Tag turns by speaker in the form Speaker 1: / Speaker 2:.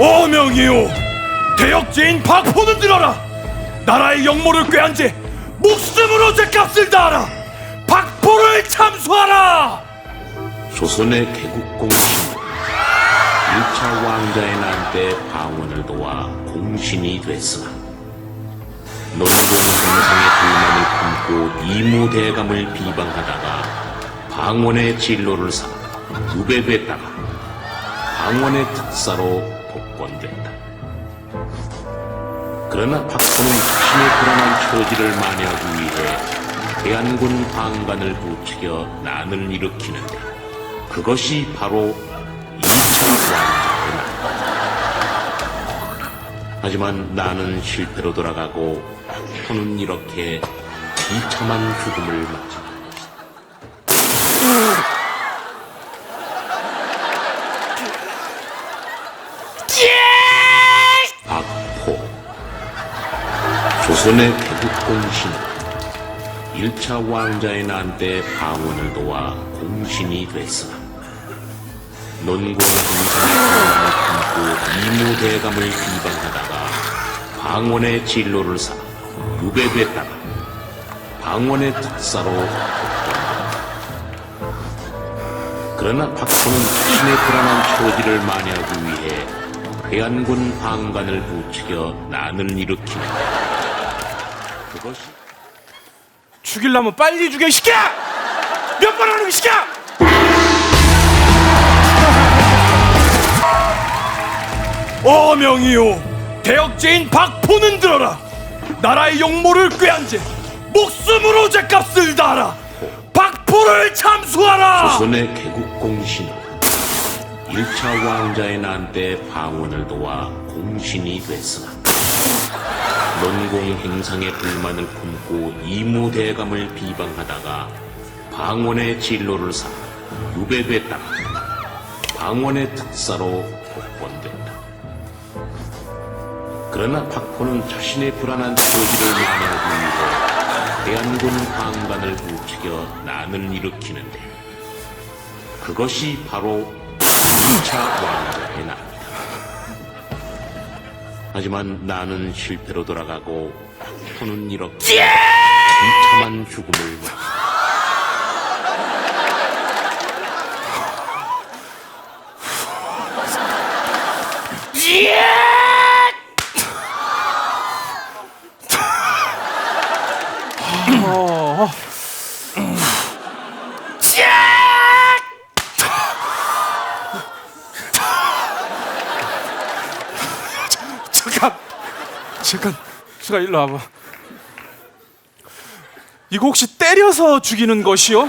Speaker 1: 어명이요. 대역죄인 박포는 들어라. 나라의 영모를 꾀한 죄 목숨으로 죄값을 다하라. 박포를 참수하라.
Speaker 2: 조선의 개국 공신. 1차 왕자의 난 때 방언을 도와 공신이 됐으나 논공 행상의 불만을 품고 이무대감을 비방하다가 방언의 진로를 삼아 유배됐다가 방언의 특사로 복권됐다. 그러나 박포는 자신의 불안한 처지를 만회하기 위해 대한군 방관을 부추겨 난을 일으키는데 그것이 바로 2차 왕자의 난. 하지만 나는 실패로 돌아가고 박포는 이렇게 비참한 죽음을 맞이한다. 박포 조선의 개국공신. 1차 왕자의 난때 방언을 도와 공신이 됐으나 논공 공신의 품고 이무대감을 비방하다가 방언의 진로를 삼아 유배됐다가 방언의 특사로. 그러나 박포는 자신의 불안한 처지를 만회하기 위해 대한군 방관을 부추겨 난을 일으키는데 그것이
Speaker 1: 죽일라면 빨리 죽여 이 새끼야 몇번 하는 이 새끼야 어명이요 대역죄인 박포는 들어라. 나라의 용모를 꾀한 죄 목숨으로 죄값을 다하라. 박포를 참수하라!
Speaker 2: 조선의 개국 공신은 1차 왕자의 난때 방언을 도와 공신이 됐으나 논공 행상의 불만을 품고 이무대감을 비방하다가 방언의 진로를 삼아 유배됐다가 방언의 특사로 복권된다. 그러나 박포는 자신의 불안한 처지를 만회하기 위해 대한군 방관을 부추겨 난을 일으키는데 그것이 바로 2차 왕자의. 하지만 나는 실패로 돌아가고 박포는 이렇게 비참한 죽음을 맞
Speaker 1: 잠깐 잠깐 잠깐 일로 와봐 이거 혹시 때려서 죽이는 것이요?